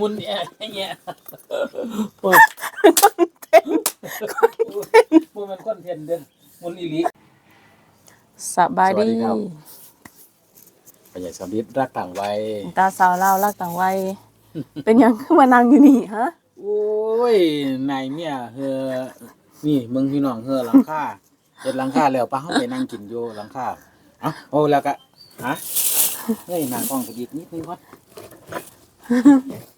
มุนเนี่ยเงี้ยโอ้ยมุนมันคอนเทนต์เด้อมุนอีหลีสบายดีสวัสดีครับพญาสมิทรักต่างวัยตาสาวเล่าวรักต่างวัยเป็นหยังขึ้นมานั่งอยู่นี่ฮะ โอ้ยนายเมียเฮอนี่มึงพี่น้องเฮอหลังคาเฮ็ดหลังคาแล้วปะเฮาไปนั่งกินอยู่หลังคาเอ้าโอ้แล้วก็ฮะเฮ้ยหน้ากล้องไปอีกนิดนึงก่อนโ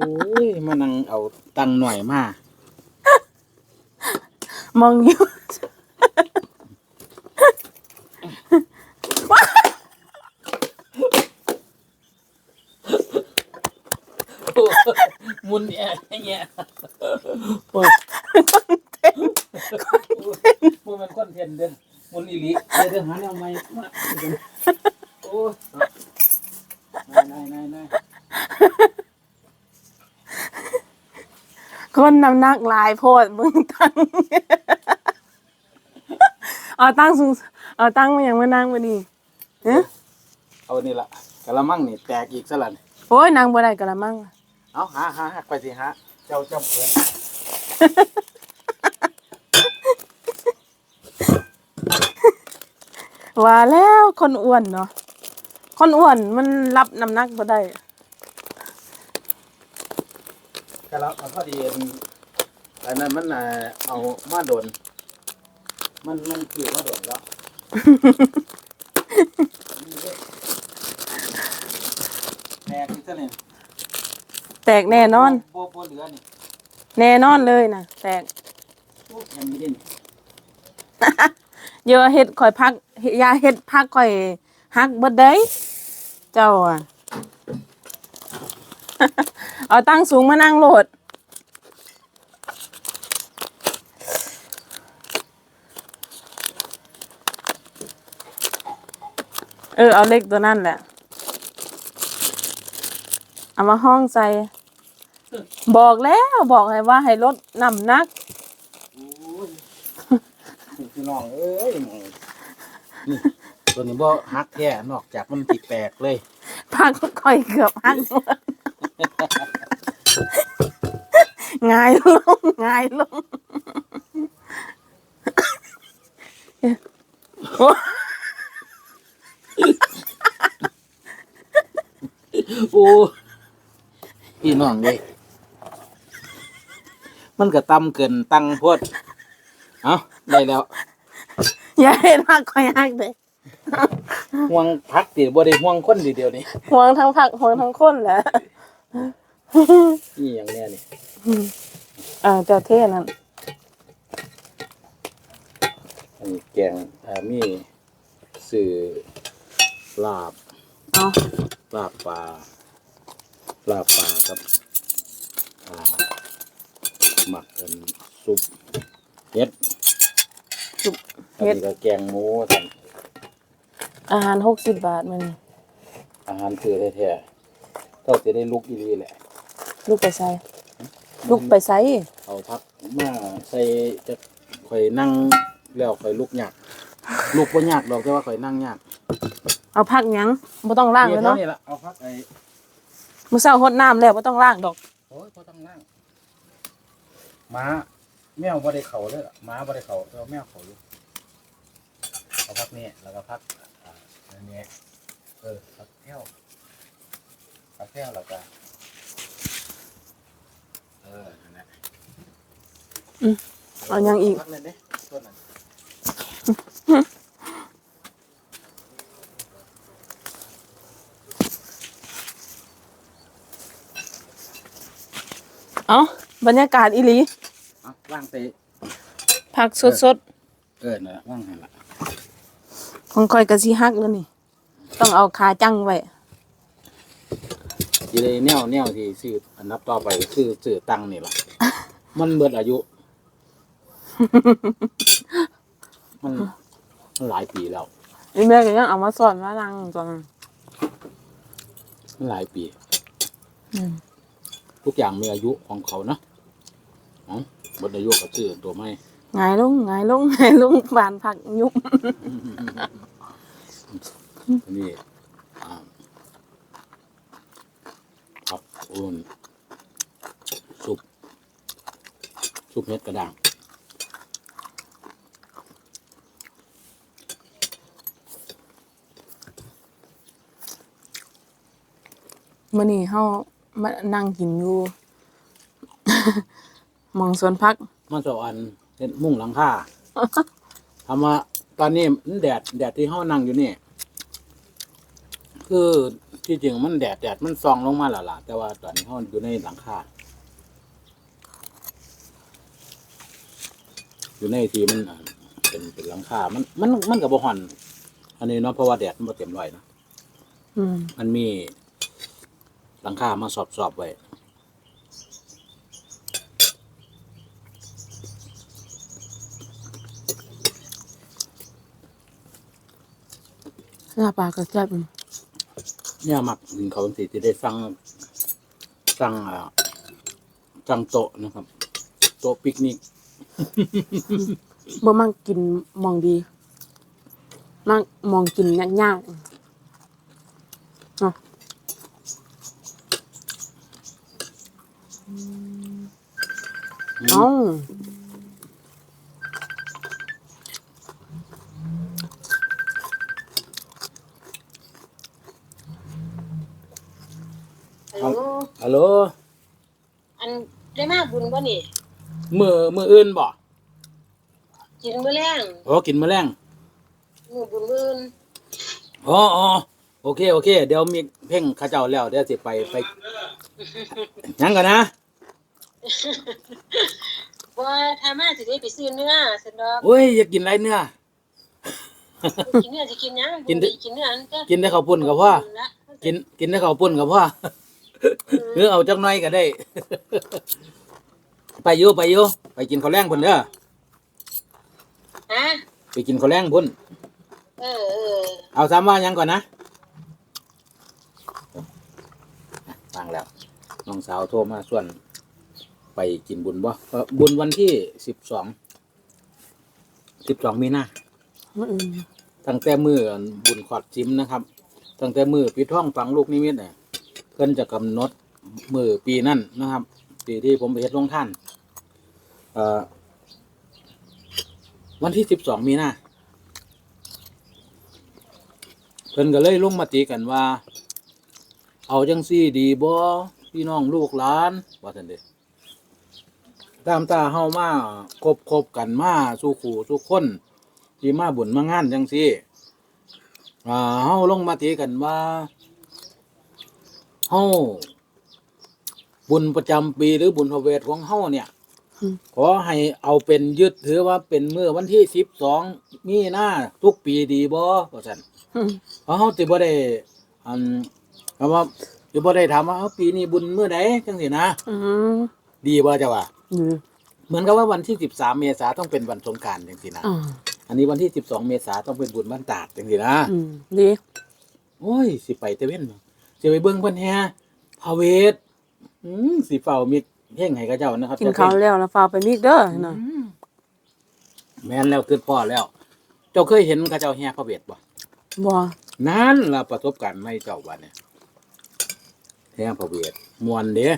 อ้ยมานั่งเอาตังค์หน่อยมามองอยู่ มุนเนี่ยเงี้ยโอ้ยมุนมันคอนเทนต์เด้อมุนอีหลีเดี๋ยวเดี๋ยวหาแนวใหม่มาโอ้ยนายนายนาย คนนำหนักหลายโพดมึงตั้ง เอาตั้งสูงเอาตั้งมาอย่างมานั่งมานี่เอ๊ะเอานี่ละกะละมังนี่แตกอีกซะละนี่โอ้ยนางบ่ได้กะละมัง เอาหาหาหักไปสิฮะเจ้าจำเพื่อนว่าแล้วคนอ้วนเนาะคนอ้วนมันรับน้ำหนักบ่ได้ กะละมันพอดีอันนั้นมันน่ะเอามาโดน มันมันคือมาโดนแล้วแตกอีกซะนี่แตกแน่นอนโบโบเหลือนี่แน่นอนเลยนะแตกโอ้ยังไม่ได้นี่เยอะเฮ็ดข่อยพักยาเฮ็ดพักข่อยฮักเบิดได้เจ้าอะ เอาตั้งสูงมานั่งโหลด เออ เอาเล็กตัวนั่นแหละ เอามาห้องใส่บอกแล้วบอกให้ว่าให้ลดน้ำหนักโอ้ยพี่น้องเอ้ยนี่ตัวนี้บ่ฮักแท้นอกจากมันติแตกเลยพักค่อยเกือบหักหมด งายลงหงายลงโอ้พี่น้องเลยมันก็ต่ำเกินตั้งโพดเอาได้แล้ว อย่าให้พักค่อยหักเลยห่วงพักติบ่ได้ห่วงคนทีเดียวนี่ห่วงทั้งพักห่วงทั้งคนแหละนี่อย่างเนี้ยนี่ อ่าเจ้าเท่นั่นอันนี้แกงอ่ามีสื่อลาบเอาลาบปลาลาบปลาครับอ่าหมักกันซุปเฮ็ดจุบอันเฮ็ดนี้ก็แกงหมูท่านอาหารหกสิบบาทมัน อาหารคือแท้ๆก็จะได้ลุกอีหลีแหละ ลูกไปใส่ ลูกไปใส่เอาพักมาใส่จะข่อยนั่งแล้วข่อยลุกยากลุกบ่ยากดอกแต่ว่าข่อยนั่งยากเอาพักหยังบ่ต้องล้างเลยเนาะนี่ละเอาพักไอ้มื้อเช้าหดน้ำแล้วบ่ต้องล้างดอกโอ้ยบ่ต้องนั่งม้าแมวบ่ได้เข้าเลยล่ะม้าบ่ได้เข้าแต่ว่าแมวเข้าอยู่เอาพักนี้แล้วก็พักอ่าอันนี้เออพักแก้วพักแก้วแล้วก็เออนั่นแหละ เอาหยังอีกพักนั้นเด้ต้นนั้นเอาบรรยากาศอีหลีเอาว่างไปผักสดเออนั่นล่ะว่างหั่นล่ะๆของข่อยก็สิฮักแล้วนี่ ต้องเอาขาจังไว้สิได้แนวแนวที่ซื้ออันนับต่อไปคือซื้อตังค์นี่ล่ะมันเบิดอายุ มันมันหลายปีแล้ว อีแม่ก็ยังเอามาสอนว่านั่งตอนนั้นมันหลายปี อืมทุกอย่างมีอายุของเขานะอ๋อบนอายุก็ซื้อตัวไม่ หงายลงหงายลงหงายลงบานผักยุบอันนี่อ่าครับโอ้นซุปซุปเห็ดกระด้าง มื้อนี้เฮามานั่งกินอยู่ หมองสวนผักมาสอนเห็ดมุ่งหลังคาทำว่าตอนนี้มันแดดแดดที่ห้านั่งอยู่นี่ คือที่จริงมันแดดแดดมันซองลงมาแล้วล่ะ แต่ว่าตอนนี้ห้าอยู่ในหลังคาอยู่ในที่มันอ่าเป็นเป็นหลังคา มันมันมันกับบ่ฮอน อันนี้เนาะเพราะว่าแดดมันบ่เต็มร้อยเนาะอืม มันมี หลังคามาสอบสอบไว้หน้าปลากระจับเนี่ยมักกินเขาวสิที่ได้สั่งสั่งอ่าสั่งโต๊ะนะครับ โต๊ะปิกนิกบ่มักกินหมองดี มักหมองกินยากๆเนาะ เอ้าฮัลโหลฮัลโหลอันได้มาบุญบ่นี่มือมืออื่นบ่กินมื้อแรงโอ้กินมื้อแรงมื้อบุญมื้อนอ๋ออ๋อโอเค โอเค เดี๋ยวมีเพ่งเข้าเจ้าแล้ว เดี๋ยวสิไปไปหยังกันนะ บ่ถ้ามาสิได้ไปซื้อเนื้อซั่นดอกโอ้ยอยากกินไรเนื้อกินเนื้อสิกินหยังกินได้กินเนื้ออันก็กินได้ข้าวปุ้นกับพ่อละกินกินได้ข้าวปุ้นกับพ่อหรือเอาจักหน่อยก็ได้ ไปอยู่ไปอยู่ไปกินข้าวแรงพุ่นเด้อฮะไปกินข้าวแรงพุ่นเออเออเอาซ้ำว่าหยังก่อนนะอะฟังแล้วน้องสาวโทรมาส่วน ไปกินบุญบ่เอ่อบุญวันที่สิบสองสิบสองมีนามื้ออื่นตั้งแต่มือบุญขอดจิมนะครับ ตั้งแต่มือปิดท้องฝังลูกนิมิตเนี่ยเพิ่นจะกำหนดมือปีนั่นนะครับปีที่ผมไปเฮ็ดลงท่านเอ่อวันที่สิบสองมีนาเพิ่นก็เลยลงมาตีกันว่า เอาจังซี่ดีบ่พี่น้องลูกหลาน ว่าซั่นเด้ ตามตาเฮามาคบคบกันมาสู่ขู่สู่คนที่มาบุญมางานจังซี่อ่าเฮาลงมาตีกันว่าเฮาบุญประจำปีหรือบุญพระเวทของเฮาเนี่ยขอให้เอาเป็นยึดถือว่าเป็นเมื่อวันที่สิบสองมีนาทุกปีดีบ่ว่าซั่น อืม เพราะเฮาสิบ่ได้อันคำว่าสิบ่ได้ถามว่าเอาปีนี้บุญเมื่อใดจังซี่นะ อืม ดีบ่จ้ะว่า อืมเหมือนกับว่าวันที่สิบสามเมษาต้องเป็นวันสงกรานต์จังซี่นะอ่าอันนี้วันที่สิบสองเมษาต้องเป็นบุญบ้านตาดจังซี่นะอืมดีโอ้ยสิไปแต่เว้นบ่สิไปเบิ่งเพิ่นแฮพาเวทอืมสิเฝ้ามีเพ่งให้กับเจ้านะครับกินข้าวแล้วแล้วฝากไปมีกเด้อนะอืมแม่นแล้วคือพ่อแล้ว เจ้าเคยเห็นกับเจ้าแฮพาเวทบ่ บ่นั่นล่ะประสบการณ์ไม่เจ้าวันเนี่ยแฮพาเวทมวนเด้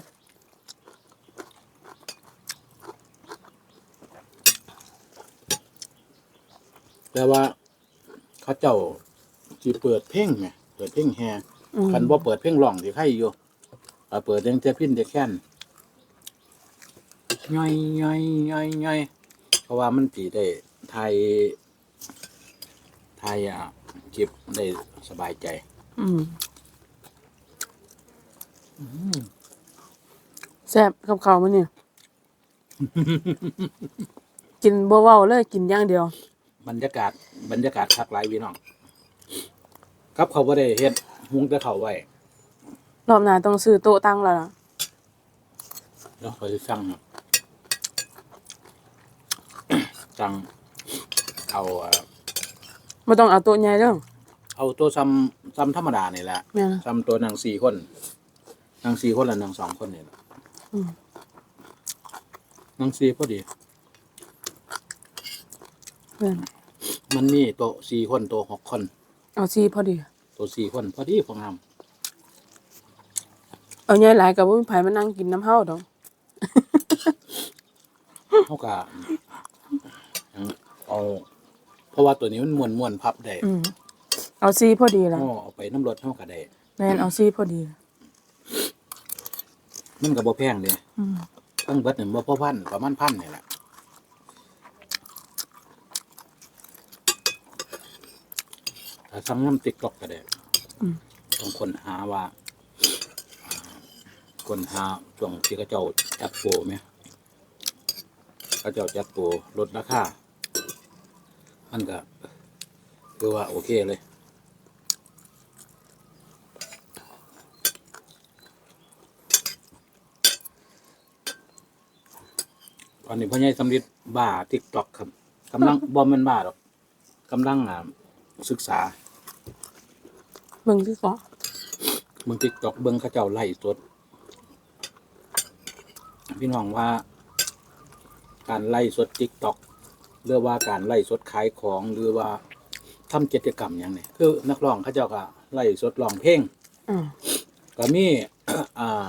แต่ว่าเขาเจ้าสิเปิดเพลงไงเปิดเพลงแฮอืมคันบ่เปิดเพลงร้องสิใครอยู่เอาเปิดเพลงแต่พินแต่แค้นย่อยย่อยย่อยย่อยเพราะว่ามันสิได้ไทยไทยอะเก็บได้สบายใจ อืมแซ่บกับข้าวมื้อนี้กินบ่เว้าเลยกินอย่างเดียว บรรยากาศบรรยากาศคักหลายพี่น้องครับเขาบ่ได้เฮ็ดหุงแต่เขาไว้รอบหน้าต้องซื้อโต๊ะตั้งแล้วล่ะเดี๋ยวเขาสิสั่งครับ สั่งเอาเอ่อบ่ต้องเอาโต๊ะใหญ่เด้อเอาตัวซ้ำซ้ำธรรมดานี่แหละ แม่นทำตัวนางสี่คน นางสี่คนและนางสองคนเนี่ยอืม นางสี่พอดี เพิ่น มันมีโต๊ะสี่คนโต๊ะหกคน เอาซีพอดี โต๊ะสี่คนพอดีพองามเอเอาใหญ่หลายก็บ่มีไผมานั่งกินน้ำเฮาดอกเท่ากับเอาเพราะว่าตัวนี้มันม้วนม้วนๆพับได้อืมเอาซีพอดีล่ะเอาเอาไปน้ำรถเท่ากับได้แม่นเอาซีพอดีมันก็บ่แพงเด้อืมทั้งเบิดนี่บ่พอพันประมาณพันนี่แหละ ถ้าซ้ำน้ำติ๊กตอกก็ได้อืม ต้องคนหาว่าอ่า คนหาช่วงที่เขาเจ้าจัดโปรไหมเขาเจ้าจัดโปรลดราคามันก็คือว่าโอเคเลยตอนนี้พ่อใหญ่สำลิดบ้าทิกตอกครับกำลัง บอมมันบ้าหรอกกำลังอ่าศึกษา เบิ่งที่สองเบิ่งทิกตอกเบิ่งเขาเจ้าไล่สดพี่น้องว่า การไล่สดทิกตอกหรือว่าการไล่สดขายของหรือว่าทำกิจกรรมอย่างนี้คือนักร้องเขาเจ้าก็ไล่สดร้องเพลงอืมก็มีอ่า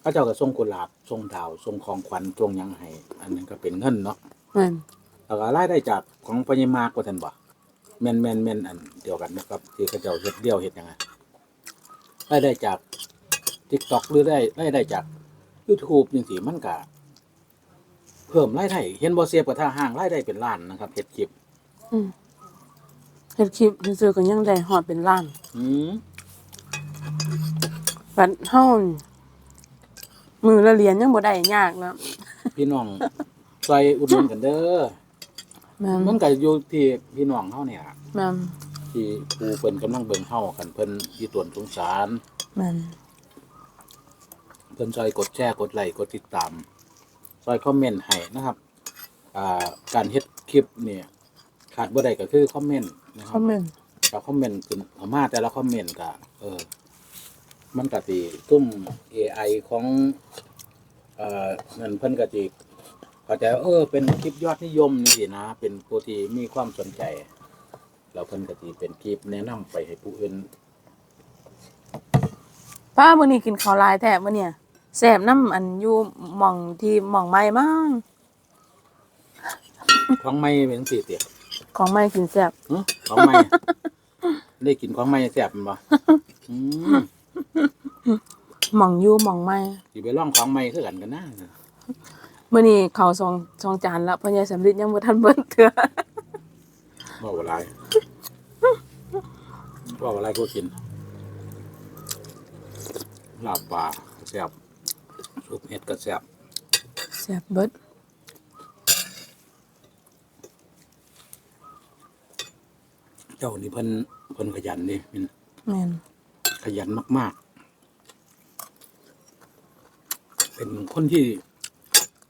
เขาเจ้าก็ส่งกุหลาบส่งดาวส่งของขวัญส่งหยังให้อันนั้นก็เป็นเงินเนาะแม่นแล้วก็รายได้จากของพญามากกว่าท่านบ่ แม่นแม่นแม่นอันเดียวกันนะครับที่เขาเจ้าเฮ็ดเดียวเฮ็ดหยังไงรายได้จาก TikTok หรือได้รายได้จาก YouTube จังซี่มันก็เพิ่มรายได้เห็นบ่เสียบกับท่าห้างรายได้เป็นล้านนะครับเฮ็ดคลิปอืมเฮ็ดคลิปซื่อๆก็ยังได้ฮอดเป็นล้าน อืมบัดเฮานี่มือละเหรียญยังบ่ได้ยากแล้ว พี่น้องช่วยอุดหนุนกันเด้อ แม่นมันก็อยู่ที่พี่น้องเฮาเนี่ยล่ะแม่นที่ผู้เพิ่นกำลังเบิ่งเฮากันเพิ่นอีตวนสงสาร แม่นเพิ่นซอยกดแชร์กดไลค์กดติดตามซอยคอมเมนต์ให้นะครับอ่าการเฮ็ดคลิปเนี่ยขาดบ่ได้ก็คือคอมเมนต์นะคครับอมเมนต์ถ้าคอมเมนต์ขึ้นเอามาแต่ละคอมเมนต์ก็เออ มันก็สิตุ้ม AI ของเอ่อนั่นเพิ่นก็สิ เข้าใจว่าเออเป็นคลิปยอดนิยมนี่สินะ เป็นผู้ที่มีความสนใจแล้วเพิ่นก็สิเป็นคลิปแนะนำไปให้ผู้อื่นป้ามื้อนี้กินข้าวหลายแท้มื้อเนี่ยแซ่บน้ำอันอยู่หม่องที่หม่องใหม่มั้งของใหม่เป็นสิเติของใหม่กินแซ่บหึของใหม่ ได้กินของใหม่แซ่บแม่นบ่อืมหม่องอยู่หม่องใหม่สิไปลองของใหม่คือกันกันนะ มื้อนี้ข้าวสองสองจานละพ่อใหญ่สำลิดยังบ่ทันเบิดเทื่อบ่ว่าหลายบ่ว่าหลายก็กินลาบปลาแซ่บซุปเห็ดก็แซ่บแซ่บเบิดเจ้านี่เพิ่นเพิ่นขยันนี่เป็นแม่นขยันมาก ๆ เป็นคนที่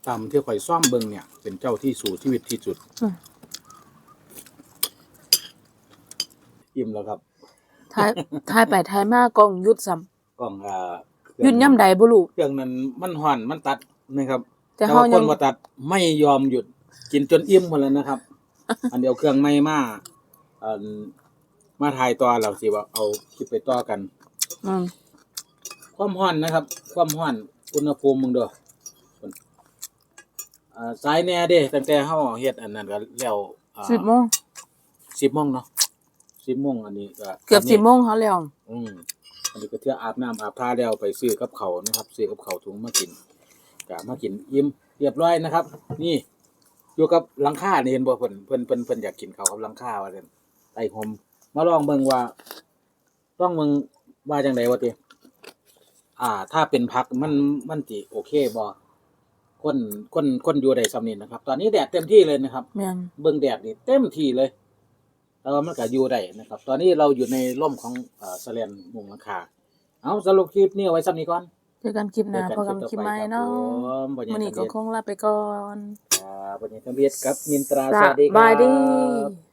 ตามที่ข่อยซ่อมเบิ่งเนี่ย เป็นเจ้าที่สู่ชีวิตที่สุดอืม อิ่มแล้วครับถ่ายถ่ายไปถ่ายมากล้องหยุดซ้ำกล้องอ่าหยุดย่ำใดบ่รู้เครื่องนั้นมันห่อนมันตัดนะครับแต่แต่เฮาว่าคยันงมาตัดไม่ยอมหยุดกินจนอิ่มหมดแล้วนะครับ อันเดียวเครื่องไม่มาอันมาถ่ายต่อเราสิว่าเอาคลิปไปต่อกัน อืมความห่อนนะครับ ความห่อนอุณหภูมิมึงเด้อ อ่าสายแหน่เด้ตั้งแต่เฮาเฮ็ดอันนั้นก็แล้วอ่า10โมงสิบโมงเนาะสิบโมงอันนี้ก็เกือบนนี้10โมงเฮาแล้วอืมอันนี้ก็เที่ยอาบน้ำอาบท่าแล้วไปซื้อกับเขาวนะครับ ซื้อกับเขาวถุงมากินกะมากินอิ่มเรียบร้อยนะครับ นี่ อยู่กับหลังคานี่เห็นบ่เพิ่นเพิ่นเพิ่นเพิ่นอยากกินข้าวกับหลังคาว่าซั่นไต่หอมมาลองเบิ่งว่าลองเบิ่งว่าจังไดว่าติอ่า ถ้าเป็นผักมันมันสิโอเคบ่ คนคนคนอยู่ได้สำนี้นะครับ ตอนนี้แดดเต็มที่เลยนะครับ แม่นเบิ่งแดดนี่เต็มที่เลยแต่ว่ามันก็อยู่ได้นะครับ ตอนนี้เราอยู่ในร่มของเอ่อแสแลนมุงหลังคาเอาสรุปคลิปนี้เอาไว้ซ้ำนี้ก่อนเจอกันคลิปหน้าเจอพบกักันนคคลิลิปปต่อใหไปม่ครับเนาะผมวันมื้อนี้นี้ก็ทำเบียดคงลาไปก่อนครับวันนี้ทำเบียดกับมินตราสสวัสดีครับ บายดี